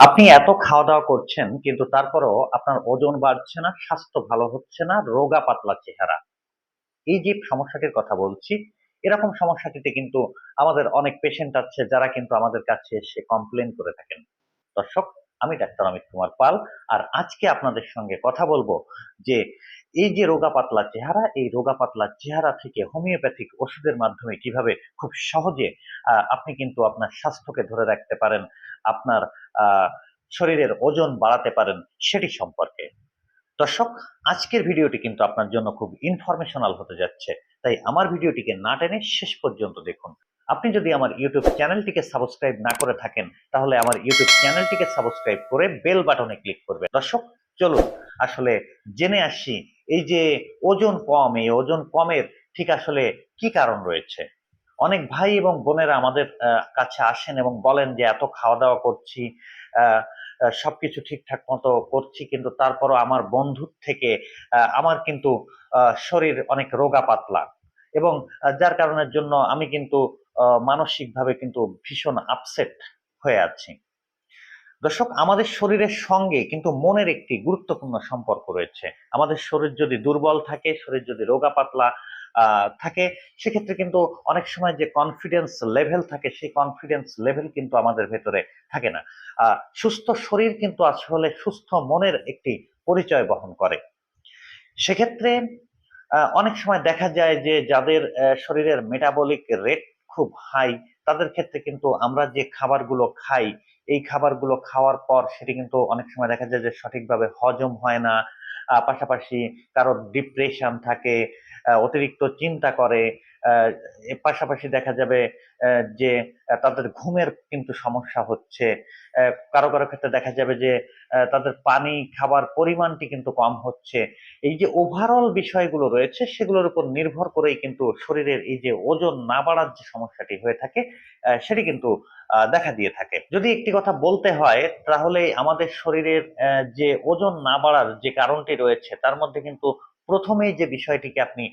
আপনি এত খাওয়া দাওয়া করছেন, কিন্তু তারপরেও আপনার ওজন বাড়ছে না, স্বাস্থ্য ভালো হচ্ছে না, রোগা পাতলা চেহারা। এই যে সমস্যাটির কথা বলছি, এরকম সমস্যাটিতে কিন্তু আমাদের অনেক পেশেন্ট আছে যারা কিন্তু আমাদের কাছে এসে কমপ্লেন করে থাকেন। দর্শক, আমি ডাক্তার অমিত কুমার পাল, আর আজকে আপনাদের সঙ্গে কথা বলব যে এই যে রোগা পাতলা চেহারা, এই রোগা পাতলা চেহারা থেকে হোমিওপ্যাথিক ওষুধের মাধ্যমে কীভাবে খুব সহজে আপনি কিন্তু আপনার স্বাস্থ্যকে ধরে রাখতে পারেন আপনার শরীরের ওজন বাড়াতে পারেন সেটি সম্পর্কে। দর্শক, আজকের ভিডিওটি কিন্তু আপনার জন্য খুব ইনফরমেশনাল হতে যাচ্ছে। তাই আমার ভিডিওটিকে না টেনে শেষ পর্যন্ত দেখুন। আপনি যদি আমার ইউটিউব চ্যানেলটিকে সাবস্ক্রাইব না করে থাকেন, তাহলে আমার ইউটিউব চ্যানেলটিকে সাবস্ক্রাইব করে বেল বাটনে ক্লিক করবেন। দর্শক, চলুন আসলে জেনে আসি, এই যে ওজন কম, এই ওজন কমের ঠিক আসলে কি কারণ রয়েছে? অনেক ভাই এবং বোনেরা আমাদের কাছে আসেন এবং বলেন যে, এত খাওয়া দাওয়া করছি সবকিছু ঠিকঠাক মতো করছি, কিন্তু তারপরও আমার বন্ধুর থেকে আমার কিন্তু শরীর অনেক রোগা পাতলা এবং যার কারণের জন্য আমি কিন্তু মানসিকভাবে কিন্তু ভীষণ আপসেট হয়ে আছি। দর্শক, আমাদের শরীরের সঙ্গে কিন্তু মনের একটি গুরুত্বপূর্ণ সম্পর্ক রয়েছে। আমাদের শরীর যদি দুর্বল থাকে, শরীর যদি রোগা পাতলা থাকে, সেক্ষেত্রে কিন্তু অনেক সময় যে কনফিডেন্স লেভেল থাকে, সেই কনফিডেন্স লেভেল কিন্তু আমাদের ভেতরে থাকে না। সুস্থ শরীর কিন্তু আসলে সুস্থ মনের একটি পরিচয় বহন করে। সেক্ষেত্রে অনেক সময় দেখা যায় যে যাদের শরীরের মেটাবলিক রেট খুব হাই তাদের ক্ষেত্রে কিন্তু আমরা যে খাবারগুলো খাই, এই খাবারগুলো খাওয়ার পর সেটি কিন্তু অনেক সময় দেখা যায় যে সঠিকভাবে হজম হয় না পাশাপাশি কারও ডিপ্রেশন থাকে অতিরিক্ত চিন্তা করে পাশাপাশি দেখা যাবে যে, তাদের ঘুমের কিন্তু সমস্যা হচ্ছে। কারও কারও ক্ষেত্রে দেখা যাবে যে তাদের পানি, খাবার পরিমাণটি কিন্তু কম হচ্ছে। এই যে ওভারঅল বিষয়গুলো রয়েছে, সেগুলোর উপর নির্ভর করেই কিন্তু শরীরের এই যে ওজন না বাড়ার যে সমস্যাটি হয়ে থাকে সেটি কিন্তু দেখা দিয়ে থাকে। যদি একটি কথা বলতে হয়, তাহলে আমাদের শরীরের যে ওজন না বাড়ার যে কারণটি রয়েছে, তার মধ্যে কিন্তু প্রথমেই যে বিষয়টিকে আপনি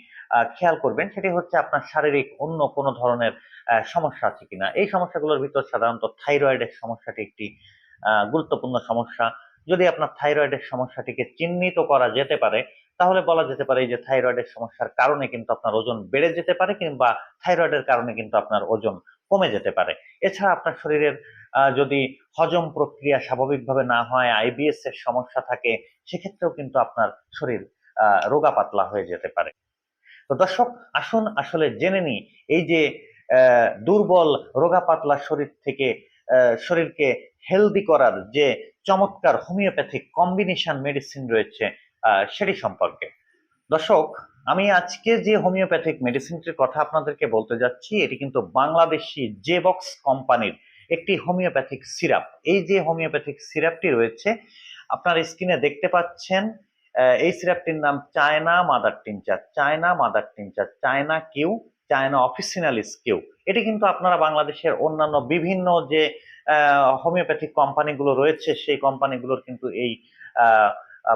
খেয়াল করবেন, সেটি হচ্ছে আপনার শারীরিক অন্য কোনো ধরনের সমস্যা আছে কিনা। এই সমস্যাগুলোর ভিতর সাধারণত থাইরয়েডের সমস্যাটি একটি গুরুত্বপূর্ণ সমস্যা। যদি আপনার থাইরয়েডের সমস্যাটিকে চিহ্নিত করা যেতে পারে, তাহলে বলা যেতে পারে যে থাইরয়েডের সমস্যার কারণে কিন্তু আপনার ওজন বেড়ে যেতে পারে কিংবা থাইরয়েডের কারণে কিন্তু আপনার ওজন কমে যেতে পারে। এছাড়া আপনার শরীরের যদি হজম প্রক্রিয়া স্বাভাবিকভাবে না হয় আইবিএস এর সমস্যা থাকে, সেক্ষেত্রেও কিন্তু আপনার শরীর রোগা পাতলা হয়ে যেতে পারে। তো দর্শক, আসুন আসলে জেনে নিই, এই যে দুর্বল রোগা পাতলা শরীর থেকে শরীরকে হেলদি করার যে চমৎকার হোমিওপ্যাথিক কম্বিনেশন মেডিসিন রয়েছে সেটি সম্পর্কে। দর্শক, আমি আজকে যে হোমিওপ্যাথিক মেডিসিনটির কথা আপনাদেরকে বলতে যাচ্ছি, এটি কিন্তু বাংলাদেশি জেবক্স কোম্পানির একটি হোমিওপ্যাথিক সিরাপ। এই যে হোমিওপ্যাথিক সিরাপটি রয়েছে, আপনার স্ক্রিনে দেখতে পাচ্ছেন এই সিরাপটির নাম China mother tincture China mother tincture China Q, China officinalis Q. এটি কিন্তু আপনারা বাংলাদেশের অন্যান্য বিভিন্ন যে হোমিওপ্যাথিক কোম্পানিগুলো রয়েছে, সেই কোম্পানিগুলোর কিন্তু এই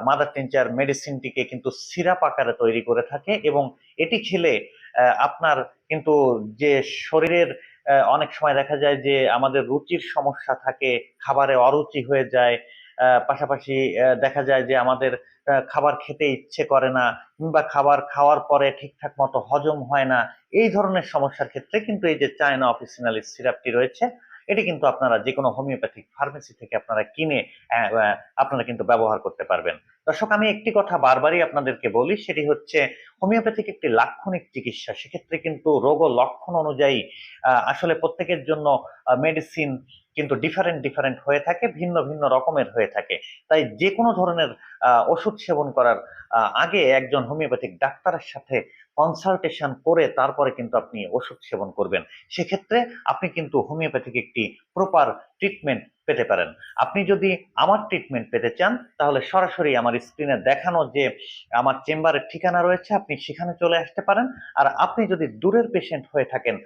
মাদার টিনচার মেডিসিনটিকে কিন্তু সিরাপ আকারে তৈরি করে থাকে এবং এটি খেলে আপনার কিন্তু যে শরীরের অনেক সময় দেখা যায় যে আমাদের রুচির সমস্যা থাকে, খাবারে অরুচি হয়ে যায় পাশাপাশি দেখা যায় যে আমাদের খাবার খেতে ইচ্ছে করে না কিংবা খাবার খাওয়ার পরে ঠিকঠাক মতো হজম হয় না, এই ধরনের সমস্যার ক্ষেত্রে কিন্তু এই যে চায়না অফিসিনালি সিরাপটি রয়েছে, এটি কিন্তু আপনারা যে কোনো হোমিওপ্যাথিক ফার্মেসি থেকে আপনারা কিনে আপনারা কিন্তু ব্যবহার করতে পারবেন। দর্শক, আমি একটি কথা বারবারই আপনাদেরকে বলি, সেটি হচ্ছে হোমিওপ্যাথিক একটি লাক্ষণিক চিকিৎসা, সেক্ষেত্রে কিন্তু রোগ ও লক্ষণ অনুযায়ী আসলে প্রত্যেকের জন্য মেডিসিন কিন্তু ডিফারেন্ট ডিফারেন্ট হয়ে থাকে, ভিন্ন ভিন্ন রকমের হয়ে থাকে। তাই যে কোনো ধরনের ওষুধ সেবন করার আগে একজন হোমিওপ্যাথিক ডাক্তারের সাথে কনসালটেশন করে তারপরে কিন্তু আপনি ওষুধ সেবন করবেন। সেক্ষেত্রে আপনি কিন্তু হোমিওপ্যাথিক একটি প্রপার ট্রিটমেন্ট পেতে পারেন। আপনি যদি আমার ট্রিটমেন্ট পেতে চান, তাহলে সরাসরি আমার স্ক্রিনে দেখানো যে আমার চেম্বারের ঠিকানা রয়েছে, আপনি সেখানে চলে আসতে পারেন। আর আপনি যদি দূরের পেশেন্ট হয়ে থাকেন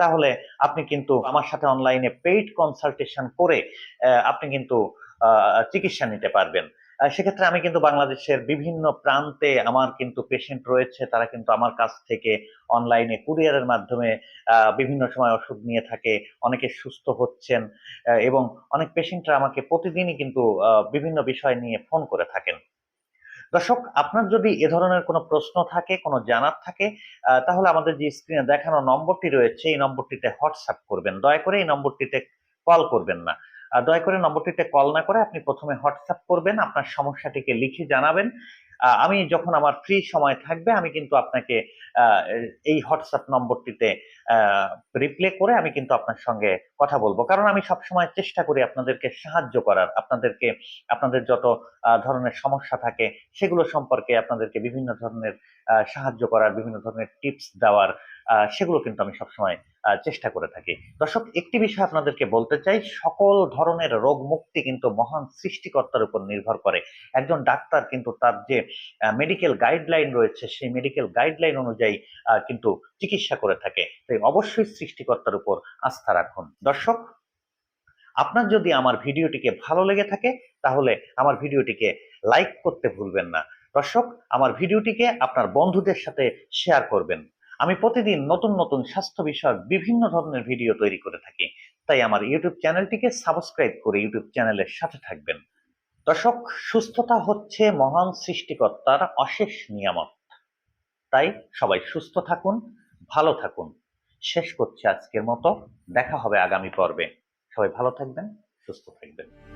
তাহলে আপনি কিন্তু আমার সাথে অনলাইনে পেইড কনসালটেশন করে আপনি কিন্তু চিকিৎসা নিতে পারবেন। সেক্ষেত্রে আমি কিন্তু বাংলাদেশের বিভিন্ন প্রান্তে আমার কিন্তু পেশেন্ট রয়েছে, তারা কিন্তু আমার কাছ থেকে অনলাইনে কুরিয়ারের মাধ্যমে বিভিন্ন সময় ওষুধ নিয়ে থাকে, অনেকে সুস্থ হচ্ছেন এবং অনেক পেশেন্টরা আমাকে প্রতিদিনই কিন্তু বিভিন্ন বিষয় নিয়ে ফোন করে থাকেন। দর্শক, আপনার যদি এ ধরনের কোনো প্রশ্ন থাকে, কোনো জানার থাকে তাহলে আমাদের যে স্ক্রিনে দেখানো নম্বরটি রয়েছে, এই নম্বরটিতে হোয়াটসঅ্যাপ করবেন। দয়া করে এই নম্বরটিতে কল করবেন না। দয়া করে নম্বরটিতে কল না করে আপনি প্রথমে হোয়াটসঅ্যাপ করবেন, আপনার সমস্যাটিকে লিখে জানাবেন। আমি যখন আমার ফ্রি সময় থাকবে, আমি কিন্তু আপনাকে এই হোয়াটসঅ্যাপ নম্বরটিতে রিপ্লে করে আমি কিন্তু আপনার সঙ্গে কথা বলব। কারণ আমি সবসময় চেষ্টা করি আপনাদেরকে সাহায্য করার, আপনাদেরকে, আপনাদের যত ধরনের সমস্যা থাকে সেগুলো সম্পর্কে আপনাদেরকে বিভিন্ন ধরনের সাহায্য করার, বিভিন্ন ধরনের টিপস দেওয়ার সেগুলো কিন্তু আমি সবসময় চেষ্টা করে থাকি। দর্শক, একটি বিষয় আপনাদেরকে বলতে চাই, সকল ধরনের রোগ মুক্তি কিন্তু মহান সৃষ্টিকর্তার উপর নির্ভর করে। একজন ডাক্তার কিন্তু তার যে মেডিকেল গাইডলাইন রয়েছে, সেই মেডিকেল গাইডলাইন অনুযায়ী কিন্তু চিকিৎসা করে থাকে। তাই অবশ্যই সৃষ্টিকর্তার উপর আস্থা রাখুন। দর্শক, আপনার যদি আমার ভিডিওটিকে ভালো লেগে থাকে, তাহলে আমার ভিডিওটিকে লাইক করতে ভুলবেন না। দর্শক, আমার ভিডিওটিকে আপনার বন্ধুদের সাথে শেয়ার করবেন। আমি প্রতিদিন নতুন নতুন স্বাস্থ্য বিষয়ক বিভিন্ন ধরনের ভিডিও তৈরি করে থাকি। তাই আমার ইউটিউব চ্যানেলটিকে সাবস্ক্রাইব করে ইউটিউব চ্যানেলের সাথে থাকবেন। দর্শক, সুস্থতা হচ্ছে মহান সৃষ্টিকর্তার অশেষ নিয়ামত। তাই সবাই সুস্থ থাকুন ভালো থাকুন। শেষ করছি আজকের মতো। দেখা হবে আগামী পর্বে। সবাই ভালো থাকবেন, সুস্থ থাকবেন।